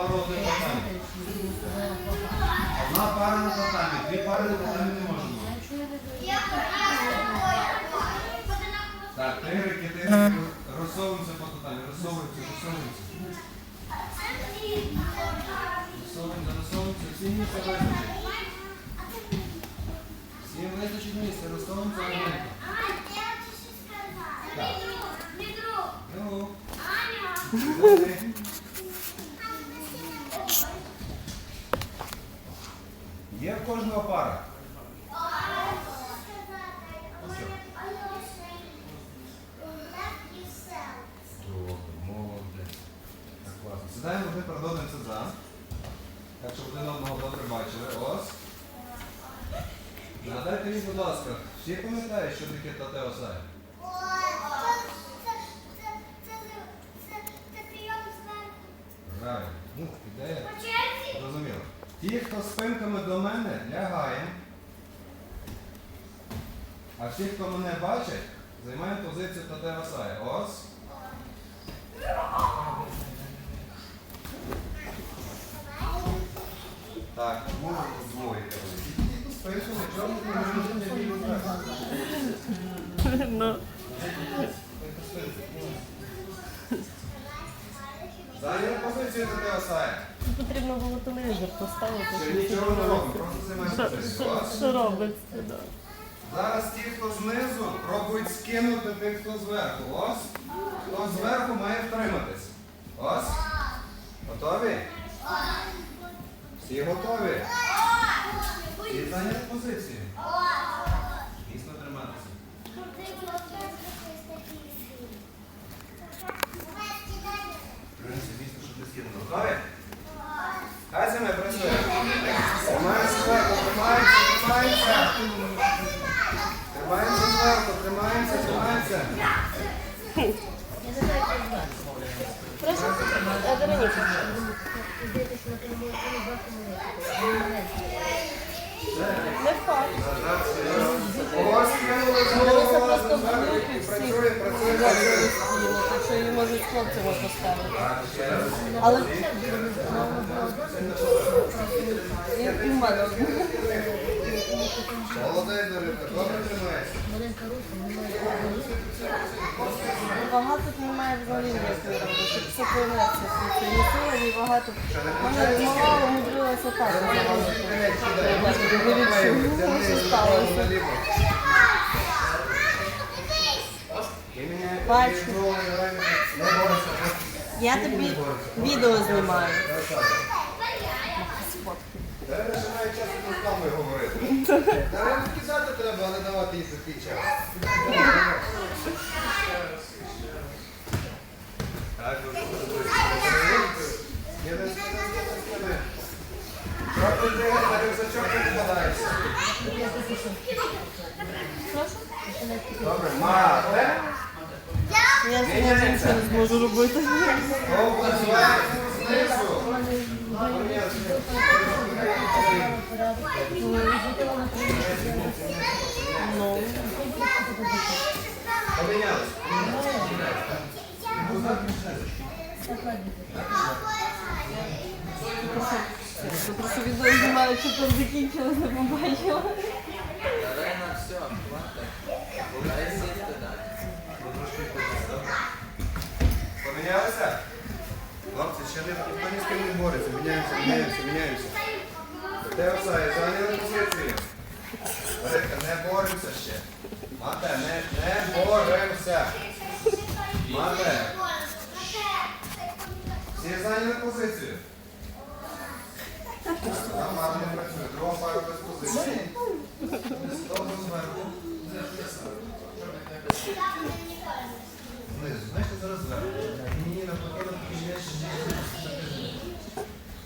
пару один татамі. Одна пара на татамі, дві пари на татамі не може. Так, тигрики, тигрики, розсовуємося по татамі, розсовуємося, розсовуємося. Розсовуємося, розсовуємося, всі місця визначить. Всі визначить місце, розсовуємося гарненько. Ну, добре. Є в кожного пара. Добре, молодець. Так, класно. Сідаємо перед одним за. Так, щоб один одного добре бачили. Ось. Нагадайте мені, будь ласка, всі пам'ятають, що таке тате осай? Ті, хто спинками до мене, лягає. А всі, хто мене бачить, займаємо позицію тате осай. Ось. Так, ну двоє. Ті, хто спинками, чому не можуть не вільно Ну, Зайняли позицію тате осай. Потрібно було телевізор поставити. Нічого не робимо, просто займаємо Що- що- Що робиться? да. Зараз ті, хто знизу, пробують скинути тих, хто зверху. Ось. Хто зверху має втриматись. Ось. Готові? Всі готові? Всі зайняли позицію. Дійсно триматися. Принцип, дійсно, щоб не скинули. Готові? Зверху, тримаємося, тримаємося. Тримаємося зверху, тримаємося, тримаємося. Прошу, е, Вероніка. Не факт. Просто в групі всіх. Так що її можуть хлопцями поставити. Раз. Але і, і в мене. Молодець, Даринка, добре тримаєшся. Вага тут немає взагалі ніякої роботи. Щоб все по інерції функціонує, ні вага тут. Вона мала умудрилася так. Сталося. Бачу. Я тобі відео знімаю. Дарина ще має час з руками говорити. Дарину кидати треба, а не давати їй такий час. Ви Скидай, скидай, скидай, скидай. Чого ти не вкладаєшся? Добре, мате. Я знову нічого не зможу робити. Довго знизу. Ну, Помінялись. Я просто відео знімаю, що там закінчилось, не побачила. Дарина, все, хватить. Дай сісти далі. Помінялися? Хлопці, ще не ніхто ні з ким не бореться. Міняємося, міняємося, міняємося. Те осає, зайняли позицію. Марика, не боремося ще. Мате, не, не боремося. Мате, всі зайняли позицію. Там гарно працює. Друга пара без позиції. Довго зверху. Знизу. Знаєте, зараз зверху. Ні, навпаки, навпаки, є ще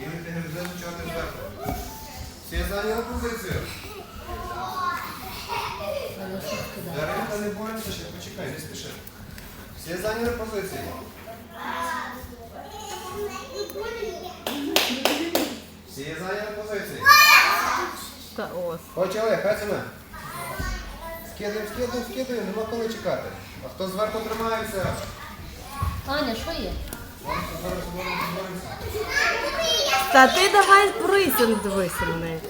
І ти не знизу, чого ти зверху. Всі зайняли позицію. Даринка, не боремося ще, почекай, не спіши. Всі зайняли позицію. Всі зайняли позицію. Та ось. Хоч Олег, хай саме. Скидаємо, скидаємо, скидаємо, нема коли чекати. А хто зверху тримається? Аня, що є? Та ти давай присунь дивися на неї.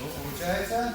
Ну, получается?